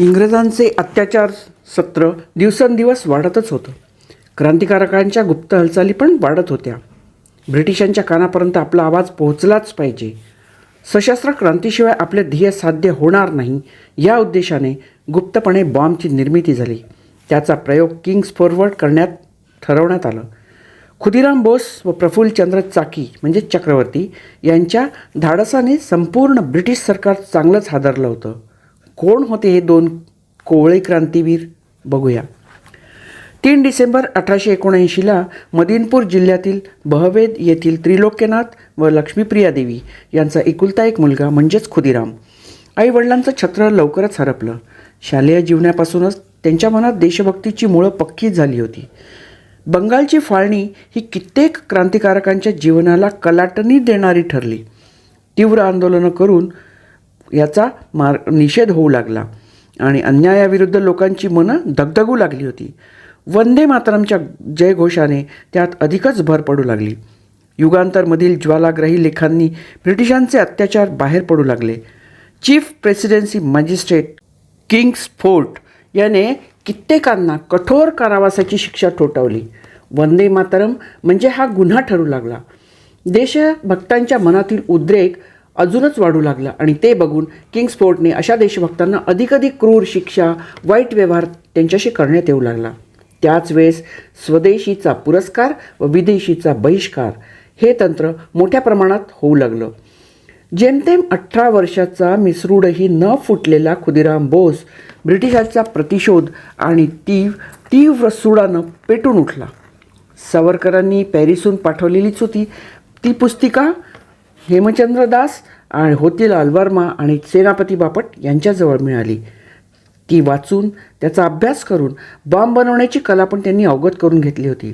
इंग्रजांचे अत्याचार सत्र दिवसेंदिवस वाढतच होतं. क्रांतिकारकांच्या गुप्त हालचाली पण वाढत होत्या. ब्रिटिशांच्या कानापर्यंत आपला आवाज पोहोचलाच पाहिजे. सशस्त्र क्रांतीशिवाय आपले ध्येय साध्य होणार नाही या उद्देशाने गुप्तपणे बॉम्बची निर्मिती झाली. त्याचा प्रयोग किंग्स फॉरवर्ड करण्यात ठरवण्यात आलं. खुदिराम बोस व प्रफुल्लचंद्र चाकी म्हणजे चक्रवर्ती यांच्या धाडसाने संपूर्ण ब्रिटिश सरकार चांगलंच हादरलं होतं. कोण होते हे दोन कोवळे क्रांतीवीर? बघूया. तीन डिसेंबर अठराशे एकोणऐंशीला मदिनपूर जिल्ह्यातील बहवेद येथील त्रिलोक्यनाथ व लक्ष्मीप्रिया देवी यांचा एकुलता एक मुलगा म्हणजेच खुदिराम. आईवडिलांचं छत्र लवकरच हरपलं. शालेय जीवनापासूनच त्यांच्या मनात देशभक्तीची मुळं पक्की झाली होती. बंगालची फाळणी ही कित्येक क्रांतिकारकांच्या जीवनाला कलाटणी देणारी ठरली. तीव्र आंदोलनं करून याचा मार निषेध होऊ लागला. आणि अन्यायाविरुद्ध लोकांची मनं दगदगू लागली होती. वंदे मातरमच्या जयघोषाने त्यात अधिकच भर पडू लागली. युगांतरमधील ज्वालाग्रही लेखांनी ब्रिटिशांचे अत्याचार बाहेर पडू लागले. Chief presidency magistrate Kingsford याने कित्येकांना कठोर कारावासाची शिक्षा ठोठावली. वंदे मातरम म्हणजे हा गुन्हा ठरू लागला. देशभक्तांच्या मनातील उद्रेक अजूनच वाढू लागला. आणि ते बघून किंग्सफोर्टने अशा देशभक्तांना अधिकाधिक क्रूर शिक्षा वाईट व्यवहार त्यांच्याशी करण्यात येऊ लागला. त्याच वेळेस स्वदेशीचा पुरस्कार व विदेशीचा बहिष्कार हे तंत्र मोठ्या प्रमाणात होऊ लागलं. जेमतेम अठरा वर्षाचा मिसरूडही न फुटलेला खुदिराम बोस ब्रिटिशांचा प्रतिशोध आणि ती तीव्र सुडानं पेटून उठला. सावरकरांनी पॅरिसहून पाठवलेलीच होती ती पुस्तिका हेमचंद्र दास आणि होतीलाल वर्मा आणि सेनापती बापट यांच्याजवळ मिळाली. ती वाचून त्याचा अभ्यास करून बॉम्ब बनवण्याची कला पण त्यांनी अवगत करून घेतली होती.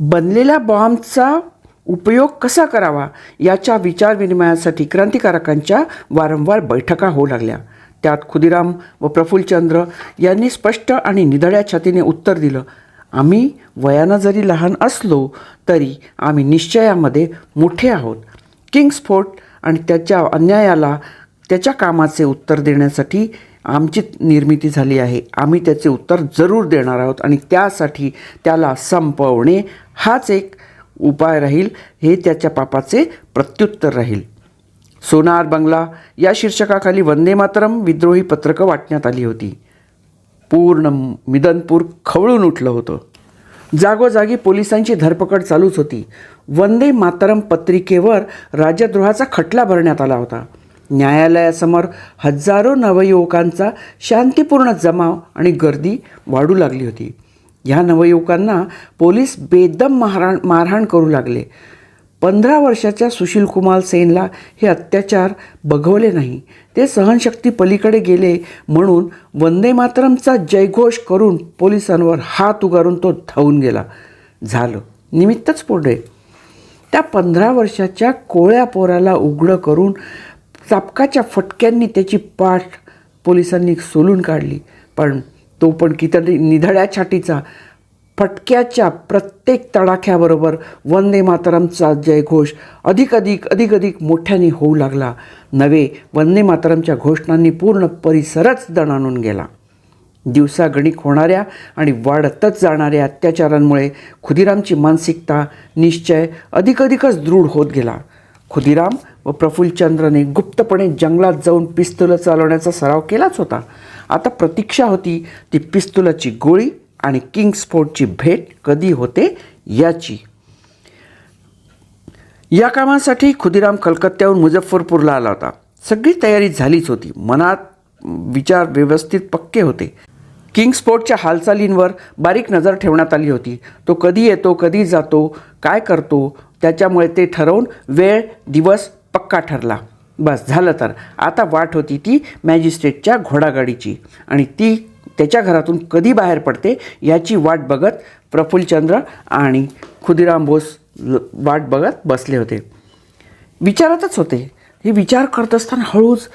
बनलेल्या बॉम्बचा उपयोग कसा करावा याच्या विचारविनिमयासाठी क्रांतिकारकांच्या वारंवार बैठका होऊ लागल्या. त्यात खुदिराम व प्रफुल्लचंद्र यांनी स्पष्ट आणि निधड्या छातीने उत्तर दिलं आम्ही वयानं जरी लहान असलो तरी आम्ही निश्चयामध्ये मोठे आहोत. किंग्सफोर्ट आणि त्याच्या अन्यायाला त्याच्या कामाचे उत्तर देण्यासाठी आमची निर्मिती झाली आहे. आम्ही त्याचे उत्तर जरूर देणार आहोत आणि त्यासाठी त्याला संपवणे हाच एक उपाय राहील. हे त्याच्या पापाचे प्रत्युत्तर राहील. सोनार बंगला या शीर्षकाखाली वंदे मातरम विद्रोही पत्रकं वाटण्यात आली होती. पूर्ण मिदनपूर खवळून उठलं होतं. जागोजागी पोलिसांची धरपकड चालूच होती. वंदे मातरम पत्रिकेवर राजद्रोहाचा खटला भरण्यात आला होता. न्यायालयासमोर हजारो नवयुवकांचा शांतीपूर्ण जमाव आणि गर्दी वाढू लागली होती. ह्या नवयुवकांना पोलीस बेदम मारहाण मारहाण करू लागले. पंधरा वर्षाच्या सुशील कुमार सेनला हे अत्याचार बघवले नाही. ते सहनशक्ती पलीकडे गेले म्हणून वंदे मातरमचा जयघोष करून पोलिसांवर हात उगारून तो धावून गेला. झालं. निमित्तच पुढे. त्या पंधरा वर्षाच्या कोळ्या पोराला उघडं करून चापकाच्या फटक्यांनी त्याची पाठ पोलिसांनी सोलून काढली. पण तो पण किती निधड्या छाटीचा फटक्याच्या प्रत्येक तडाख्याबरोबर वंदे मातरमचा जयघोष अधिक अधिक अधिक अधिक मोठ्याने होऊ लागला. नवे वंदे मातरमच्या घोषणांनी पूर्ण परिसरच दणाणून गेला. दिवसागणिक होणाऱ्या आणि वाढतच जाणाऱ्या अत्याचारांमुळे खुदिरामची मानसिकता निश्चय अधिकाधिकच दृढ होत गेला. खुदिराम व प्रफुल्लचंद्रने गुप्तपणे जंगलात जाऊन पिस्तुलं चालवण्याचा सराव केलाच होता. आता प्रतीक्षा होती ती पिस्तुलाची गोळी आणि किंग्सफोर्डची भेट कधी होते याची. या कामासाठी खुदिराम कलकत्त्याहून मुझफ्फरपूरला आला होता. सगळी तयारी झालीच होती. मनात विचार व्यवस्थित पक्के होते. किंग्सफोर्डच्या हालचालींवर बारीक नजर ठेवण्यात आली होती. तो कधी येतो कधी जातो काय करतो त्याच्यामुळे ते ठरवून वेळ दिवस पक्का ठरला. बस झालं तर. आता वाट होती ती मॅजिस्ट्रेटच्या घोडागाडीची आणि ती त्याच्या घरातून कधी बाहेर पडते याची वाट बघत प्रफुल्लचंद्र आणि खुदिराम बोस वाट बघत बसले होते. विचारातच होते. हे विचार करत असताना हळूच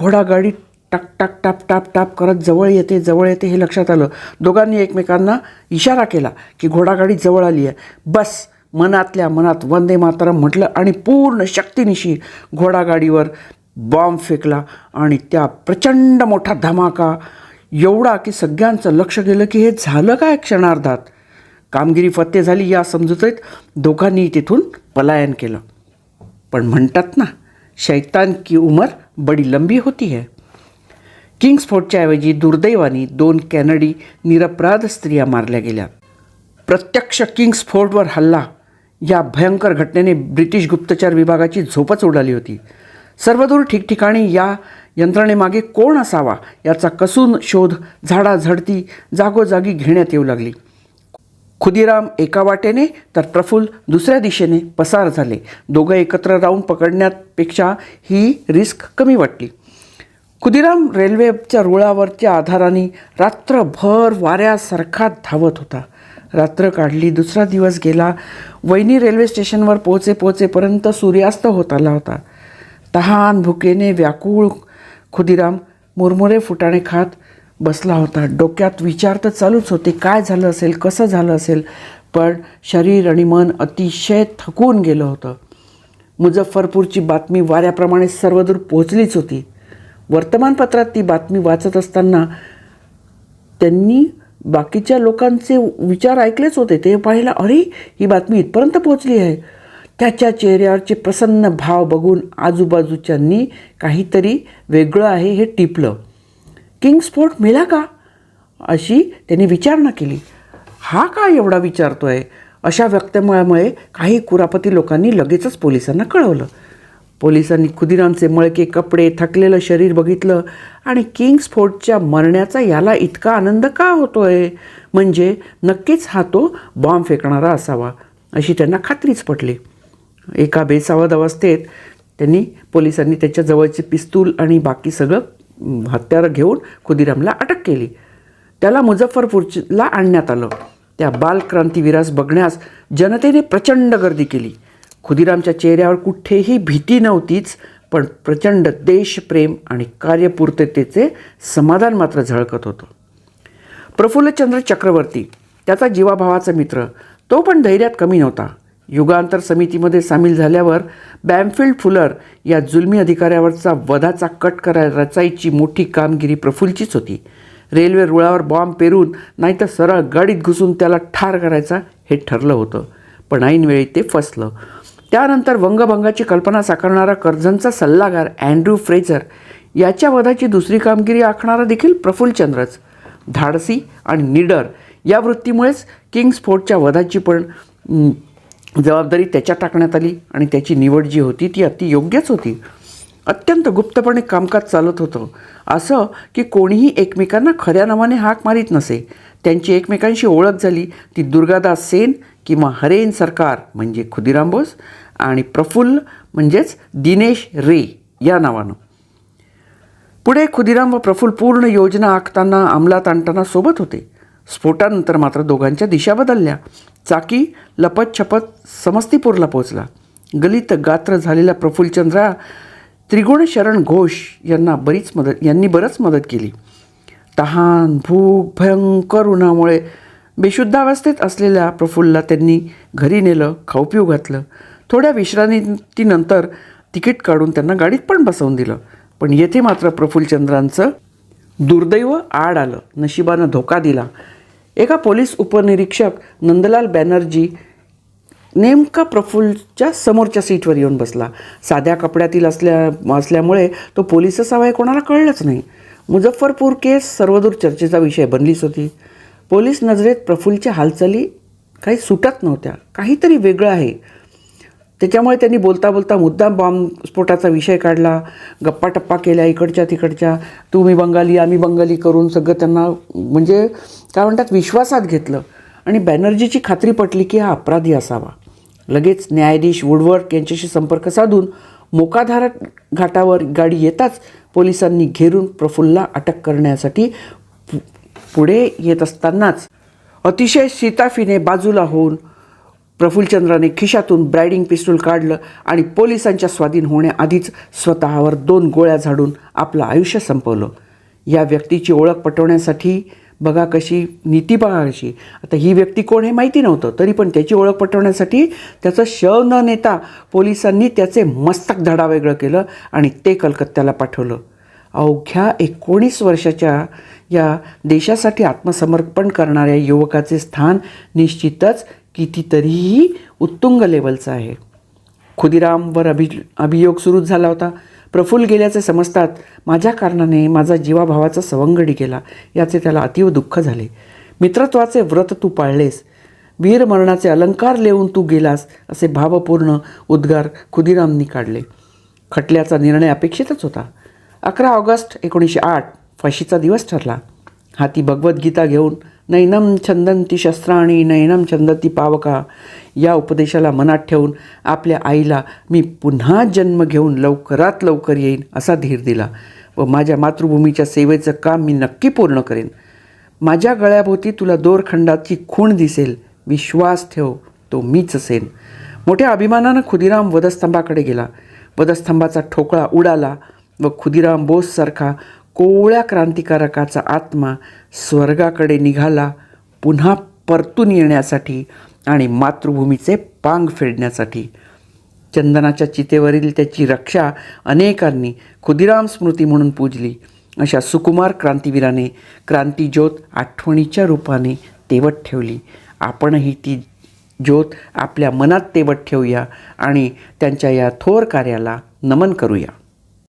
घोडागाडी टाक टाक टाप टाप टाप करत जवळ येते जवळ येते हे लक्षात आलं. दोघांनी एकमेकांना इशारा केला की घोडागाडी जवळ आली आहे बस मनातल्या मनात वंदे मातरम म्हटलं आणि पूर्ण शक्तीनिशी घोडागाडीवर बॉम्ब फेकला आणि त्या प्रचंड मोठा धमाका एवढा की सगळ्यांचं लक्ष गेलं की हे झालं काय क्षणार्धात? कामगिरी फत्ते झाली या समजुतीत दोघांनी तिथून पलायन केलं. पण म्हणतात ना शैतान की उमर बडी लंबी होती आहे किंग्सफोर्डच्या ऐवजी दुर्दैवानी दोन कॅनडी निरपराध स्त्रिया मारल्या गेल्या. प्रत्यक्ष किंग्सफोर्डवर हल्ला. या भयंकर घटनेने ब्रिटिश गुप्तचर विभागाची झोपच उडाली होती. सर्वदूर ठिकठिकाणी या यंत्रणेमागे कोण असावा याचा कसून शोध झाडाझडती जागोजागी घेण्यात येऊ लागली. खुदिराम एका वाटेने तर प्रफुल्ल दुसऱ्या दिशेने पसार झाले. दोघं एकत्र राहून पकडण्यापेक्षा ही रिस्क कमी वाटली. खुदिराम रेल्वेच्या रुळावरच्या आधाराने रात्रभर वाऱ्यासारखा धावत होता. रात्र काढली दुसरा दिवस गेला. वैनी रेल्वे स्टेशनवर पोहोचे पोहोचेपर्यंत सूर्यास्त होत आला होता. तहान भुकेने व्याकुळ खुदिराम मुरमुरे फुटाणे खात बसला होता. डोक्यात विचार तर चालूच होते काय झालं असेल कसं झालं असेल पण शरीर आणि मन अतिशय थकून गेलं होतं. मुझफ्फरपूरची बातमी वाऱ्याप्रमाणे सर्वदूर पोहोचलीच होती. वर्तमानपत्रात ती बातमी वाचत असताना त्यांनी बाकीच्या लोकांचे विचार ऐकलेच होते. ते पाहिलं अरे ही बातमी इथपर्यंत पोहोचली आहे. त्याच्या चेहऱ्यावरचे प्रसन्न भाव बघून आजूबाजूच्यांनी काहीतरी वेगळं आहे हे टिपलं. किंग्सफोर्ट मेला का? अशी त्यांनी विचारणा केली. हा का एवढा विचारतो आहे अशा वक्तव्यामुळे काही कुरापती लोकांनी लगेचच पोलिसांना कळवलं. पोलिसांनी खुदिरामचे मळके कपडे थकलेलं शरीर बघितलं आणि किंग्सफोर्टच्या मरण्याचा याला इतका आनंद का होतोय? म्हणजे नक्कीच हा तो बॉम्ब फेकणारा असावा अशी त्यांना खात्रीच पटली. एका बेसावध अवस्थेत त्यांनी पोलिसांनी त्याच्या जवळचे पिस्तूल आणि बाकी सगळं हत्यारं घेऊन खुदिरामला अटक केली. त्याला मुझफ्फरपूरला आणण्यात आलं. त्या बालक्रांतीवीरास बघण्यास जनतेने प्रचंड गर्दी केली. खुदिरामच्या चेहऱ्यावर कुठेही भीती नव्हतीच पण प्रचंड देशप्रेम आणि कार्यपूर्ततेचे समाधान मात्र झळकत होतं. प्रफुल्लचंद्र चक्रवर्ती त्याचा जीवाभावाचा मित्र तो पण धैर्यात कमी नव्हता. युगांतर समितीमध्ये सामील झाल्यावर बॅमफिल्ड फुलर या जुलमी अधिकाऱ्यावरचा वधाचा कट करायला रचायची मोठी कामगिरी प्रफुल्लचीच होती. रेल्वे रुळावर बॉम्ब पेरून नाहीतर सरळ गाडीत घुसून त्याला ठार करायचा हे ठरलं होतं. पण ऐनवेळी ते फसलं. त्यानंतर वंगभंगाची कल्पना साकारणारा कर्झनचा सल्लागार अँड्र्यू फ्रेझर याच्या वधाची दुसरी कामगिरी आखणारा देखील प्रफुल्लचंद्रच. धाडसी आणि निडर या वृत्तीमुळेच किंग्सफोर्टच्या वधाची पण जबाबदारी त्याच्या टाकण्यात आली आणि त्याची निवड जी होती ती अति योग्यच होती. अत्यंत गुप्तपणे कामकाज चालत होतं. असं की कोणीही एकमेकांना खऱ्या नावाने हाक मारीत नसे. त्यांची एकमेकांशी ओळख झाली. ती दुर्गादास सेन किंवा हरेन सरकार म्हणजे खुदिराम बोस आणि प्रफुल्ल म्हणजेच दिनेश रे या नावानं. पुढे खुदिराम व प्रफुल्ल पूर्ण योजना आखताना अंमलात आणताना सोबत होते. स्फोटानंतर मात्र दोघांच्या दिशा बदलल्या. चाकी लपत छपत समस्तीपूरला पोहोचला. गलित गात्र झालेला प्रफुल्लचंद्रा त्रिगुण शरण घोष यांना बरीच मदत यांनी बरंच मदत केली. तहान भूक भयंकर उन्हामुळे बेशुद्धावस्थेत असलेल्या प्रफुल्लला त्यांनी घरी नेलं खाऊपिऊ घातलं. थोड्या विश्रांतीनंतर तिकीट काढून त्यांना गाडीत पण बसवून दिलं. पण येथे मात्र प्रफुल्लचंद्रांचं दुर्दैव आड आलं. नशिबानं धोका दिला. एका पोलीस उपनिरीक्षक नंदलाल बॅनर्जी नेमका प्रफुल्लच्या समोरच्या सीटवर येऊन बसला. साध्या कपड्यातील असल्या असल्यामुळे तो पोलीस असावा हे कोणाला कळलंच नाही. मुझफ्फरपूर केस सर्वदूर चर्चेचा विषय बनलीच होती. पोलीस नजरेत प्रफुल्लच्या हालचाली काही सुटत नव्हत्या. काहीतरी वेगळं आहे. त्याच्यामुळे त्यांनी बोलता बोलता मुद्दाम बॉम्बस्फोटाचा विषय काढला. गप्पा टप्पा केल्या इकडच्या तिकडच्या. तुम्ही बंगाली आम्ही बंगाली करून सगळं त्यांना म्हणजे काय म्हणतात विश्वासात घेतलं. आणि बॅनर्जीची खात्री पटली की हा अपराधी असावा. लगेच न्यायाधीश वुडवर्क यांच्याशी संपर्क साधून मोकाधारा घाटावर गाडी येताच पोलिसांनी घेरून प्रफुल्लला अटक करण्यासाठी पुढे येत असतानाच अतिशय सीताफीने बाजूला होऊन प्रफुल्लचंद्राने खिशातून ब्रायडिंग पिस्तूल काढलं आणि पोलिसांच्या स्वाधीन होण्याआधीच स्वतःवर दोन गोळ्या झाडून आपलं आयुष्य संपवलं. या व्यक्तीची ओळख पटवण्यासाठी बघा कशी नीती बघा कशी. आता ही व्यक्ती कोण हे माहिती नव्हतं तरी पण त्याची ओळख पटवण्यासाठी त्याचं शव न नेता पोलिसांनी त्याचे मस्तक धडा वेगळं केलं आणि ते कलकत्त्याला पाठवलं. अवघ्या एकोणीस वर्षाच्या या देशासाठी आत्मसमर्पण करणाऱ्या युवकाचे स्थान निश्चितच कितीतरीही उत्तुंग लेवलचं आहे. खुदिरामवर अभि अभियोग सुरू झाला होता. प्रफुल्ल गेल्याचे समजतात माझ्या कारणाने माझा जीवाभावाचा सवंगडी गेला याचे त्याला अतीव दुःख झाले. मित्रत्वाचे व्रत तू पाळलेस वीरमरणाचे अलंकार लिहून तू गेलास असे भावपूर्ण उद्गार खुदिरामनी काढले. खटल्याचा निर्णय अपेक्षितच होता. अकरा ऑगस्ट एकोणीसशे आठ फाशीचा दिवस ठरला. हाती भगवद्गीता घेऊन नैनम छंदंती शस्त्राणी नैनम छंदती पावका. या उपदेशाला मनात ठेवून आपल्या आईला मी पुन्हा जन्म घेऊन लवकरात लवकर येईन असा धीर दिला व माझ्या मातृभूमीच्या सेवेचं काम मी नक्की पूर्ण करेन. माझ्या गळ्याभोवती तुला दोरखंडाची खूण दिसेल. विश्वास ठेव तो मीच असेन. मोठ्या अभिमानानं खुदिराम वधस्तंभाकडे गेला. वधस्तंभाचा ठोकळा उडाला व खुदिराम बोससारखा कोवळ्या क्रांतिकारकाचा आत्मा स्वर्गाकडे निघाला पुन्हा परतून येण्यासाठी आणि मातृभूमीचे पांग फेडण्यासाठी. चंदनाच्या चितेवरील त्याची रक्षा अनेकांनी खुदिराम स्मृती म्हणून पूजली. अशा सुकुमार क्रांतीवीराने क्रांतीज्योत आठवणीच्या रूपाने तेवत ठेवली. आपणही ती ज्योत आपल्या मनात तेवत ठेवूया आणि त्यांच्या या थोर कार्याला नमन करूया.